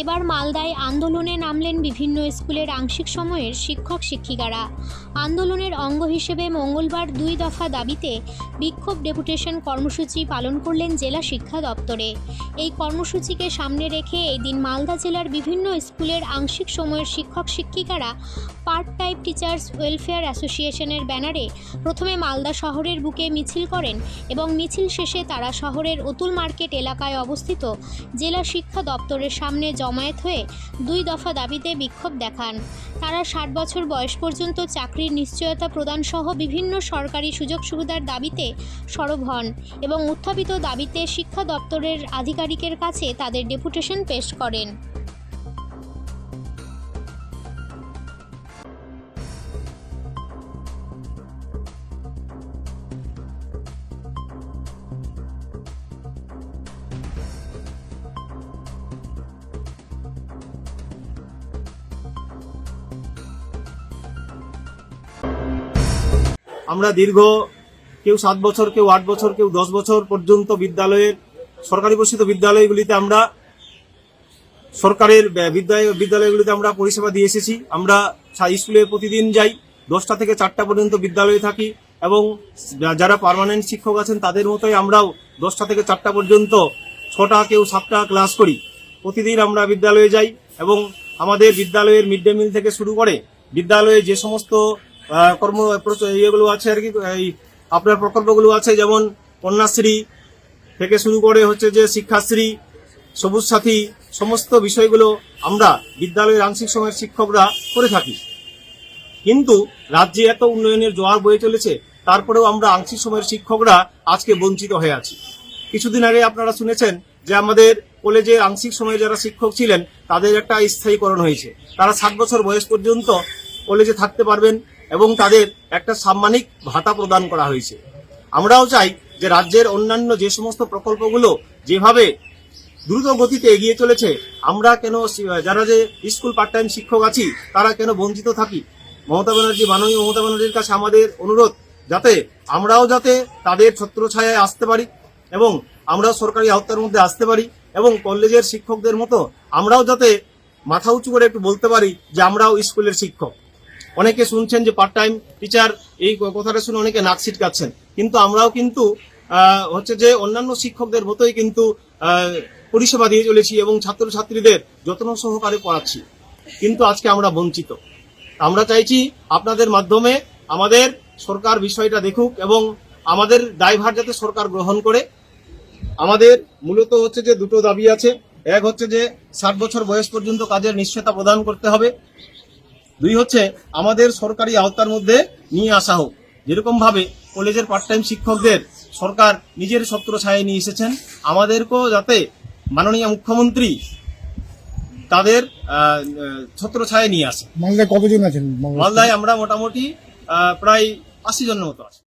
এবার মালদায় আন্দোলনে নামলেন বিভিন্ন স্কুলের আংশিক সময়ের শিক্ষক শিক্ষিকারা। আন্দোলনের অঙ্গ হিসেবে মঙ্গলবার দুই দফা দাবিতে বিক্ষোভ ডেপুটেশন কর্মসূচি পালন করলেন জেলা শিক্ষা দপ্তরে। এই কর্মসূচিকে সামনে রেখে এই দিন মালদা জেলার বিভিন্ন স্কুলের আংশিক সময়ের শিক্ষক শিক্ষিকারা পার্ট টাইম টিচার্স ওয়েলফেয়ার অ্যাসোসিয়েশনের ব্যানারে প্রথমে মালদা শহরের বুকে মিছিল করেন এবং মিছিল শেষে তারা শহরের অতুল মার্কেট এলাকায় অবস্থিত জেলা শিক্ষা দপ্তরের সামনে জমায়েত হয়ে দুই দফা দাবিতে বিক্ষোভ দেখান। তারা ষাট বছর বয়স পর্যন্ত চাকরির নিশ্চয়তা প্রদানসহ বিভিন্ন সরকারি সুযোগ সুবিধার দাবিতে সরব হন এবং উত্থাপিত দাবিতে শিক্ষা দপ্তরের আধিকারিকের কাছে তাদের ডেপুটেশন পেশ করেন। আমরা দীর্ঘ কেউ সাত বছর, কেউ আট বছর, কেউ দশ বছর পর্যন্ত বিদ্যালয়ের, সরকারি পোষিত বিদ্যালয়গুলিতে আমরা, সরকারের বিদ্যালয় বিদ্যালয়গুলিতে আমরা পরিষেবা দিয়ে এসেছি। আমরা স্কুলে প্রতিদিন যাই, দশটা থেকে চারটা পর্যন্ত বিদ্যালয়ে থাকি এবং যারা পার্মানেন্ট শিক্ষক আছেন তাদের মতোই আমরাও দশটা থেকে চারটা পর্যন্ত ছটা কেউ সাতটা ক্লাস করি। প্রতিদিন আমরা বিদ্যালয়ে যাই এবং আমাদের বিদ্যালয়ের মিড ডে মিল থেকে শুরু করে বিদ্যালয়ে যে সমস্ত কর্ম ইয়েগুলো আছে আর কি, এই আপনার প্রকল্পগুলো আছে, যেমন কন্যাশ্রী থেকে শুরু করে হচ্ছে যে শিক্ষাশ্রী, সবুজ সাথী, সমস্ত বিষয়গুলো আমরা বিদ্যালয়ের আংশিক সময়ের শিক্ষকরা করে থাকি। কিন্তু রাজ্যে এত উন্নয়নের জোয়ার বয়ে চলেছে, তারপরেও আমরা আংশিক সময়ের শিক্ষকরা আজকে বঞ্চিত হয়ে আছি। কিছুদিন আগে আপনারা শুনেছেন যে আমাদের কলেজে আংশিক সময়ে যারা শিক্ষক ছিলেন, তাদের একটা স্থায়ীকরণ হয়েছে। তারা ষাট বছর বয়স পর্যন্ত কলেজে থাকতে পারবেন এবং তাদের একটা সাম্মানিক ভাতা প্রদান করা হয়েছে। আমরাও চাই যে রাজ্যের অন্যান্য যে সমস্ত প্রকল্পগুলো যেভাবে দ্রুত গতিতে এগিয়ে চলেছে, আমরা কেন যারা যে স্কুল পার্ট টাইম শিক্ষক আছি, তারা কেন বঞ্চিত থাকি? মমতা ব্যানার্জি, মাননীয় মমতা ব্যানার্জির কাছে আমাদের অনুরোধ যাতে আমরাও যাতে তাদের ছত্রছায়ায় আসতে পারি এবং আমরাও সরকারি আওতার মধ্যে আসতে পারি এবং কলেজের শিক্ষকদের মতো আমরাও যাতে মাথা উঁচু করে একটু বলতে পারি যে আমরাও স্কুলের শিক্ষক। অনেকে শুনছেন যে পার্ট টাইম টিচার এই কথাটা শুনে অনেকে নাক ছিটকাচ্ছেন। কিন্তু আমরাও কিন্তু হচ্ছে যে অন্যান্য শিক্ষকদের মতোই কিন্তু পরিষেবা দিয়ে চলেছি এবং ছাত্রছাত্রীদের যত্ন সহকারে পড়াচ্ছি। কিন্তু আজকে আমরা বঞ্চিত। আমরা চাইছি আপনাদের মাধ্যমে আমাদের সরকার বিষয়টা দেখুক এবং আমাদের দায়ভার যাতে সরকার গ্রহণ করে। আমাদের মূলত হচ্ছে যে দুটো দাবি আছে। এক হচ্ছে যে ষাট বছর বয়স পর্যন্ত কাজের নিশ্চয়তা প্রদান করতে হবে। দুই হচ্ছে আমাদের সরকারি আওতার মধ্যে নিয়ে আসা হোক। যেরকমভাবে কলেজের পার্ট টাইম শিক্ষকদের সরকার নিজের সত্র ছায় নিয়ে এসেছেন আমাদেরকেও যাতে মাননীয় মুখ্যমন্ত্রী তাদের ছত্র ছায় নিয়ে আসে। মালদায় কতজন আছেন? মালদায় আমরা মোটামুটি প্রায় আশি জনের মতো আছি।